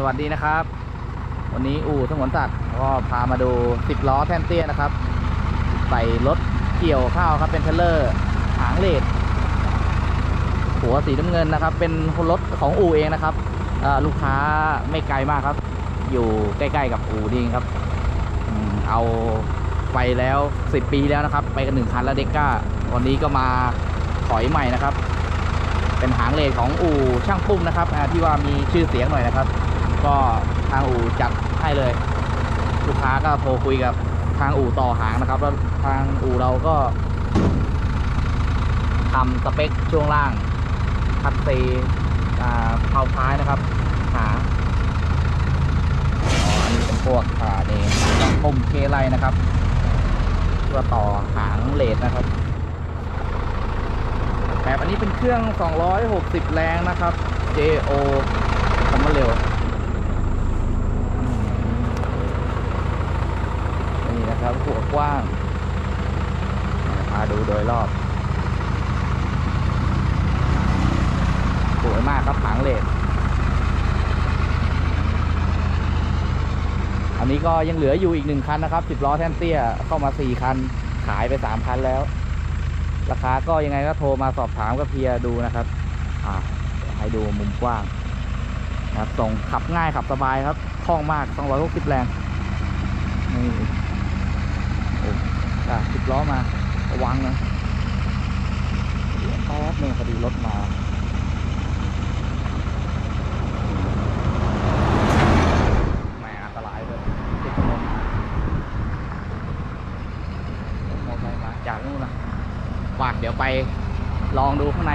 สวัสดีนะครับ วันนี้อู่สงวนสัตว์ก็พามาดู 10 ล้อแท่นเตี้ยนะครับ ใส่รถเกี่ยวข้าวครับเป็นเทเลอร์หางเลดหัวสีน้ำเงินนะครับ เป็นรถของอู่เองนะครับลูกค้าไม่ไกลมากครับ อยู่ใกล้ๆกับอู่นี่เองครับเอาไปแล้ว 10 ปีแล้วนะครับ ไปกันหนึ่งคันแล้วเด็กก้าวันนี้ก็มาถอยใหม่นะครับ เป็นหางเลดของอู่ช่างปุ้มนะครับที่ว่ามีชื่อเสียงหน่อยนะครับ ก็ทางอู่จัดให้เลย ลูกค้าก็โทรคุยกับทางอู่ต่อหางนะครับ แล้วทางอู่เราก็ทำสเปคช่วงล่างคัดซีอ่าเผาท้ายนะครับหาอันนี้เป็นพวกอ่านี่ต้องปุ่มเคไลนะครับเพื่อต่อหางเลดนะครับแบบอันนี้เป็นเครื่อง 260 แรงนะครับ JO คำว่าเร็วอืมนี่นะครับ หัวกว้างพาดูโดยรอบสวยมากครับหางเลดอันนี้ก็ยังเหลืออยู่อีกหนึ่งคันนะครับ10ล้อแท่นเตี้ยเข้ามา4คัน ขายไป3คันแล้ว ราคาก็ยังไงก็โทรมาสอบถามกับเพียดูนะครับ อ่าให้ดูมุมกว้างนะครับส่งขับง่ายขับสบายครับคล่องมาก260แรง นี่โอ้อะสิบล้อมา ระวังนะเดี๋ยวแป๊บหนึงพอดีรถมาแหมอันตรายเลยติดถนนมอไซค์มาจากนู่นนะว่าเดี๋ยวไปลองดูข้างใน